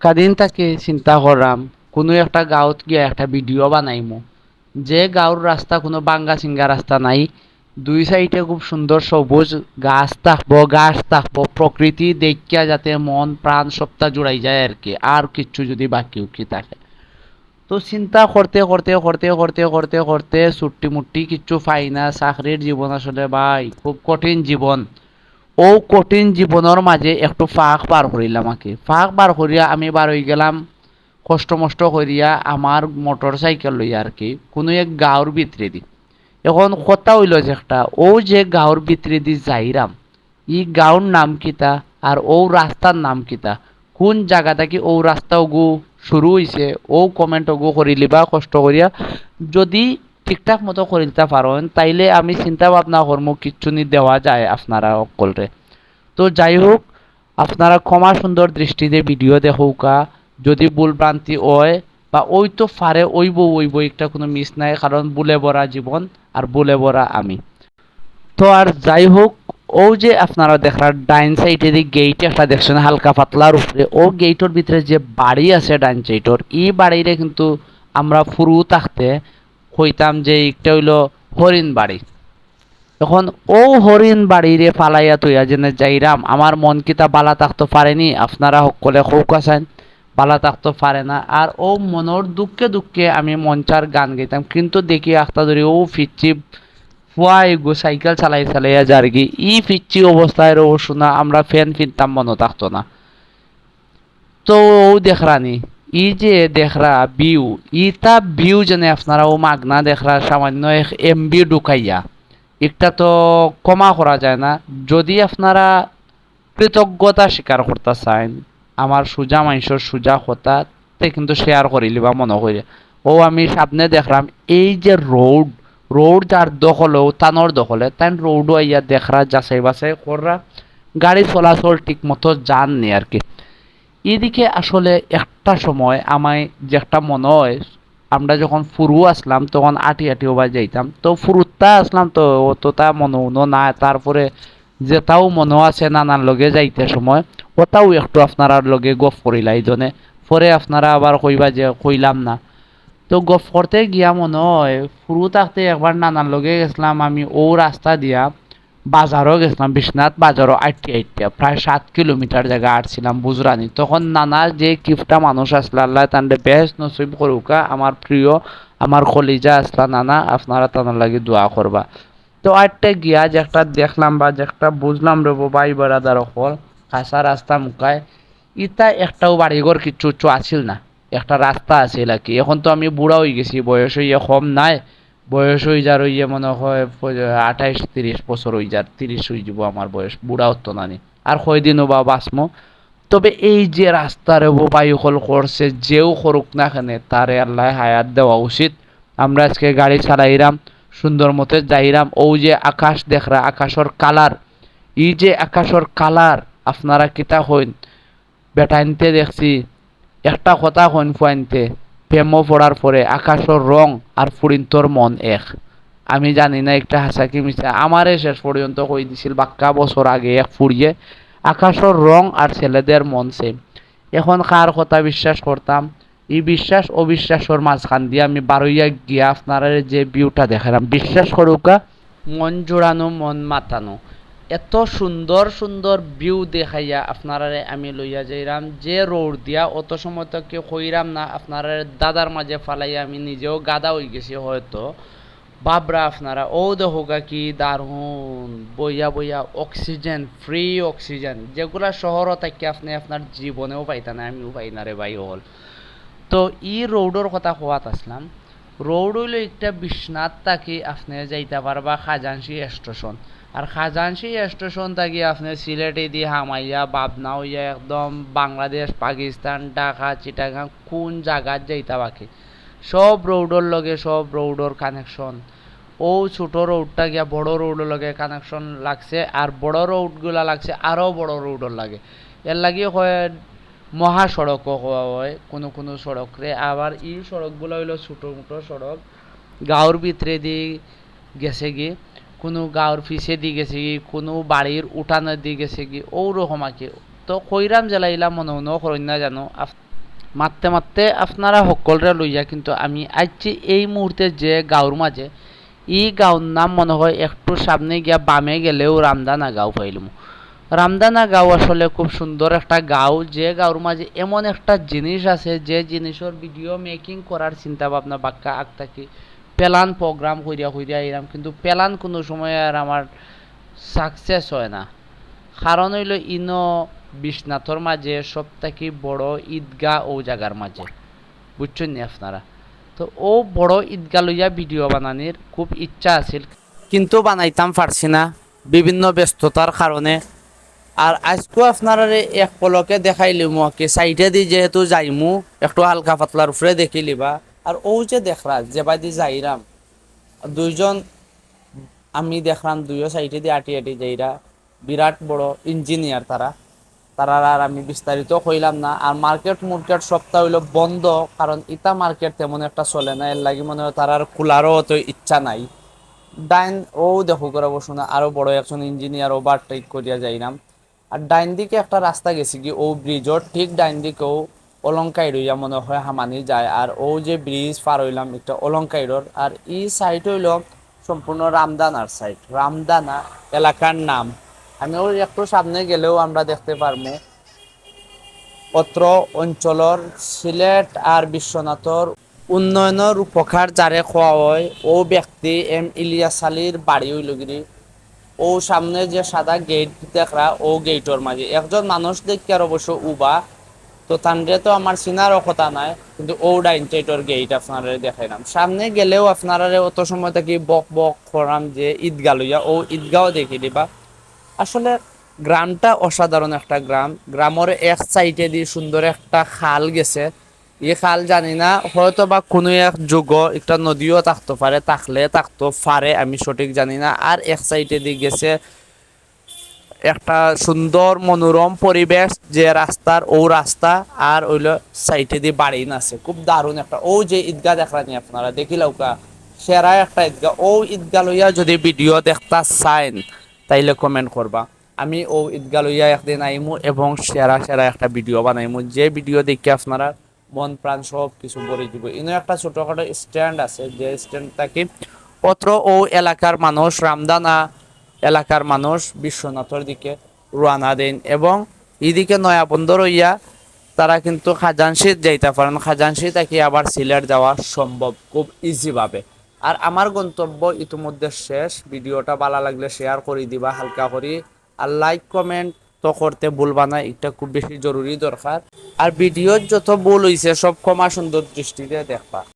কাদিন তাকে চিন্তা করলাম কোনো একটা গাঁৱত গিয়ে একটা ভিডিও বানাইমু। যে গাঁৱৰ রাস্তা কোনো বাঙ্গা চিঙ্গা রাস্তা নাই, দুই সাইডে খুব সুন্দর সবুজ গাছ থাকব গাছ থাকব প্রকৃতি দেখিয়া যাতে মন প্রাণ সপ্তাহ জুড়াই যায় আর কি আর কিচ্ছু যদি বাকি উকি থাকে। তো চিন্তা করতে করতে করতে করতে করতে করতে ছুট্টি মুট্টি কিচ্ছু পাই না চাকরির জীবন আসলে ভাই, খুব কঠিন জীবন ও কঠিন জীবনের মাঝে একটু ফাঁক পার করিলাম আগে ফাঁক পার করিয়া আমি বার হয়ে গেলাম, কষ্ট মষ্ট করিয়া আমার মোটর সাইকেল লইয়া আর কি কোনো এক গাঁৱৰ ভিতরে দি এখন কথা হইল যে একটা ও যে গাঁৱৰ ভিতরে দি যাইরাম ই গাঁৱৰ নাম কিতা আর ও রাস্তার নাম কিতা। কোন জায়গা থেকে ও রাস্তা ওগু শুরু হইছে ও কমেন্ট ওগু করিলিবা কষ্ট করিয়া যদি ঠিকঠাক মতো করিলতে পারেন, তাইলে আমি চিন্তা ভাবনা করব, কিচ্ছু নি দেওয়া যায় আপনারা সকলরে। তো যাই হোক, আপনারা ক্ষমা সুন্দর দৃষ্টিতে ভিডিও দেখৌকা। যদি ভুল ভ্রান্তি হয়, বা ওই তো ফারে ওইব ওইব একটা কোনো মিস নাই, কারণ বুলে ভরা জীবন আর বুলে ভরা আমি। তো আর যাই হোক, ও যে আপনারা দেখলার ডাইন সাইডে যে গেইট একটা দেখছেন, হালকা পাতলার উপরে ও গেইটের ভিতরে যে বাড়ি আছে ডাইন সাইডর এই বাড়িরে কিন্তু আমরা ফুরু থাকতে কইতাম যে একটা হইল হরিণ বাড়ি। এখন ও হরিণ বাড়িরে ফালাইয়া তুইয়া যেনে যাইরাম, আমার মন কিতা বালা থাকতে পারেনি? আপনারা সকলে সৌক আছেন, বালা থাকতে পারে না। আর ও মনের দুঃখে দুঃখে আমি মঞ্চার গান গাইতাম। কিন্তু দেখি আখতা ধরি ও ফিরছি ফুয়াই গো সাইকেল চালাই চালাইয়া যার কি ই ফিরছি অবস্থায় ও শোনা আমরা ফ্যান ফিরতাম মনে থাকতো না। তো ও দেখরানি। ই যে দেখরা বিউ ইটা বিউ যেন আপনারা ও মাগনা দেখরা, সামান্য এম বি ঢুকাইয়া। একটা তো ক্ষমা করা যায় না। যদি আপনারা কৃতজ্ঞতা স্বীকার করতে চান আমার সোজা মানুষের সোজা কথা, তে কিন্তু শেয়ার করিলি বা মনে করি ও আমি সামনে দেখলাম, এই যে রোড রোড যার দখলে তানোর দখলে তাই রোডও আইয়া দেখরা যাচাই বাছাই কররা গাড়ি চলাচল ঠিক মতো যাননি আর কি। এদিকে আসলে একটা সময় আমায় যে একটা মনে হয়, আমরা যখন ফুরু আসলাম, তখন আটি আটি ওবার যাইতাম। তো ফুরুত্তা আসলাম তো, অতটা মনে উনো না, তারপরে যেটাও মনে আছে নানার লগে যাইতে সময়, ওটাও একটু আপনারা লগে গফ করিলা এই জন্য পরে আপনারা আবার কইবা যে কইলাম না। তো গফ করতে গিয়া মনে হয়, ফুরু থাকতে একবার নানার লগে গেছিলাম, আমি ও রাস্তা দিয়া বাজারও গেছিলাম, বিশ্বনাথ বাজারও আটটি আটটি, প্রায় সাত কিলোমিটার জায়গা আটছিলাম বুজরানি। তখন নানা যে কিফটা মানুষ আসলে, আল্লাহ তান্ডে বেশ নসিব করুকা আমার প্রিয়, আমার কলিজা আসলা নানা, আপনারা তানার লাগে দোয়া করবা। তো আটটা গিয়া যে একটা দেখলাম বা যে একটা বুঝলাম রে ভাই বেড়াদার অকল কাঁচা রাস্তা মুখায় ইতা একটাও বাড়িঘর কিচ্ছু উচ্চ আছিল না। একটা রাস্তা আর কি। এখন তো আমি বুড়া হয়ে গেছি, বয়স হইয়া কম নাই। বয়স হয়ে যার হইয়া মনে হয় আঠাইশ, তিরিশ বছর হয়ে যার, তিরিশ হয়ে যাব আমার বয়স, বুড়া হতো নানি আর কয়দিনও বা বাঁচমো। তবে এই যে রাস্তার বায়ুকল করছে, যেও করুক না কেনে, তারে আল্লাহ হায়াত দেওয়া উচিত। আমরা আজকে গাড়ি চালাইরাম, সুন্দর মতো যাইরাম। ও যে আকাশ দেখরা, আকাশর কালার। ই যে আকাশর কালার, আপনারা কিতা হইন বেটাইনতে দেখছি, একটা কথা হইন ফুয়াইনতে প্রেম পড়ার পরে আকাশর রং আর ফুরিন্তর মন এক। আমি জানি না একটা হাসা কি মিশা আমারে শেষ পর্যন্ত কই দিছিল, বাক্কা বছর আগে এক ফুরিয়ে আকাশর রং আর ছেলেদের মন সেম এখন কার কথা বিশ্বাস করতাম এই বিশ্বাস অবিশ্বাসের মাঝখান দিয়ে আমি বারোইয়া গিয়া আপনারা যে ভিউটা দেখালাম। বিশ্বাস করুকা মন জোড়ানো মন মাতানো। এত সুন্দর সুন্দর ভিউ দেখাইয়া আপনারা আমি লইয়া যাইরাম। যে রোড দিয়া অত সময় তো কেউ কইরাম না আপনারা দাদার মাঝে ফালাইয়া আমি নিজেও গাদা হয়ে গেছি হয়তো। বাবরা আপনারা, ও দেখোগা কি দারুণ, বইয়া বইয়া অক্সিজেন ফ্রি অক্সিজেন যেগুলা শহরও থাকি আপনি আপনার জীবনেও পাইতা না আমিও পাই না রে ভাই হল। তো ই রোডর কথা কোয়াত আসলাম। রোড হইল একটা বিশ্বনাথ তাকি আপনি যাইতে পারবা খাজানসি স্টেশন। আর খাজানসি স্টেশন থাকি আপনি সিলেটে দিয়ে হামাইয়া, বাবনা হইয়া একদম বাংলাদেশ, পাকিস্তান, ঢাকা, চিটাগাং, কোন জায়গাত যাইতা বাকি? সব রোডর লগে সব রোডর কানেকশন ও ছোট রোডটা গিয়া বড় রোডের লগে কানেকশন লাগছে, আর বড় রোডগুলা লাগছে আরও বড় রোডর লাগে। এর লাগি হয় মহাসড়কও হওয়া হয় কোনো কোনো সড়করে আবার ই সড়কগুলো হইল ছোটো মোটো সড়ক। গাঁৱৰ ভিতরে দি গেছে কি, কোনো গাঁৱৰ পিছে দি গেছে কি, কোনো বাড়ির উঠানে দি গেছে কি ওরকম আর কি তো কইরাম জেলা ইলা মনে মনে করেন না জানো মারতে মারতে আপনারা সকলরে লইয়া কিন্তু আমি আইছি এই মুহূর্তে যে গাঁওর মাঝে ই গাঁওর নাম মনে হয়, একটু সামনে গিয়া বামে গেলেও রামদানা গাঁও পাইলাম। রামদানা গাঁও আসলে খুব সুন্দর একটা গাঁও। যে গাঁওর মাঝে এমন একটা জিনিস আছে, যে জিনিসের ভিডিও মেকিং করার চিন্তা ভাবনা বাক্কা আগ থাকি। প্যালান প্রোগ্রাম কইরা কইরা এরাম কিন্তু প্যালান কোনো সময় আর আমার সাকসেস হয় না। কারণ হইল ইনো বিশ্বনাথর মাঝে সব থেকে বড় ঈদগাহ ও জায়গার মাঝে। বুঝছেন নি আপনারা? তো ও বড় ঈদগাহ লইয়া ভিডিও বানানির খুব ইচ্ছা আছিল, কিন্তু বানাইতাম পারছি না। বিভিন্ন ব্যস্ততার কারণে আর আজকেও আপনারা এক পলকে দেখাইলিম কি সাইডে দি যেহেতু যাইমু, একটু হালকা পাতলার উপরে দেখি লিবা। আর ও যে দেখরা, যে বাইদি যাইরাম, দুইজন আমি দেখলাম দুইও সাইডে দিয়ে আটি আটি যাইরা, বিরাট বড় ইঞ্জিনিয়ার তারা। তারা আর আমি বিস্তারিত কইলাম না। আর মার্কেট মুর্কেট সপ্তাহ হইল বন্ধ, কারণ ইটা মার্কেট তেমন একটা চলে না। এর লাগি মনে হয় তারার খোলারও অত ইচ্ছা নাই। ডাইন ও দেখো করে বসো না আরও বড় একজন ইঞ্জিনিয়ার ওভারটেক করিয়া যাইলাম আর ডাইন দিকে একটা রাস্তা গেছি কি, ও ব্রিজর ঠিক ডাইন দিকেও অলঙ্কাই রইয়া মনে হয় হামানি যায়। আর ও যে ব্রিজ পার হইলাম একটা অলঙ্কাইরর আর ই সাইড হইল সম্পূর্ণ রামদানার সাইড রামদানা এলাকার নাম। আমি ওর একটু সামনে গেলেও আমরা দেখতে পারব অত্র অঞ্চলের সিলেট আর বিশ্বনাথর উন্নয়নের উপকার যারে খোয়া হয়, ও ব্যক্তি এম ইলিয়াস আলীর বাড়ি হইলগিরি ও সামনে যে সাদা গেট দেখরা, ও গেটর মাঝে। একজন মানুষ দেখি আর অবশ্য উবা। তো তানরে তো আমার চিনারও কথা নাই, কিন্তু ও ডাইন টেটর গেট আপনারা দেখাইলাম সামনে গেলেও আপনারা অত সময় থাকি বক বক করাম যে ঈদগা লইয়া, ও ঈদগাও দেখি দিবা। আসলে গ্রামটা অসাধারণ একটা গ্রাম। গ্রামের এক সাইডে দিয়ে সুন্দর একটা খাল গেছে। এই খাল জানি না হয়তো বা কোনো এক যুগ একটা নদীও থাকতে পারে, থাকলে থাকতে পারে, আমি সঠিক জানি না। আর এক সাইডে দিয়ে গেছে একটা সুন্দর মনোরম পরিবেশ যে রাস্তার ও রাস্তা, আর ওইল সাইডে দিয়ে বাড়ি আছে। খুব দারুণ একটা, ও যে ঈদগাহ দেখলানি আপনারা দেখিলাও কা সেরা একটা ঈদগাহ। ও ঈদগাহ লইয়া যদি ভিডিও দেখতা চাইন, তাইলে কমেন্ট করবা। আমি ও ঈদগাহ লইয়া একদিন আইমু এবং সেরা সেরা একটা ভিডিও বানাইমু। যে ভিডিও দেখে আপনারা মন প্রাণ সব কিছু ভরে দিব। ইনো একটা ছোটখাটো স্ট্যান্ড আছে, যে স্ট্যান্ড থাকি পত্র ও এলাকার মানুষ, রামদানা এলাকার মানুষ, বিশ্বনাথের দিকে রওনা দেন এবং এদিকে নয়াবন্দর হইয়া তারা কিন্তু খাজানশিদ যাইতে পারেন। খাজানশি থেকে আবার সিলেট যাওয়া সম্ভব খুব ইজিভাবে আর আমার গন্তব্য ইতিমধ্যে শেষ। ভিডিওটা ভালো লাগলে শেয়ার করে দিবা, হালকা করি। আর লাইক কমেন্ট তো করতে ভুলবা না এটা খুব বেশি জরুরি দরকার। আর ভিডিওর যত ভুল হইছে, সব ক্ষমা সুন্দর দৃষ্টিতে দেখবা।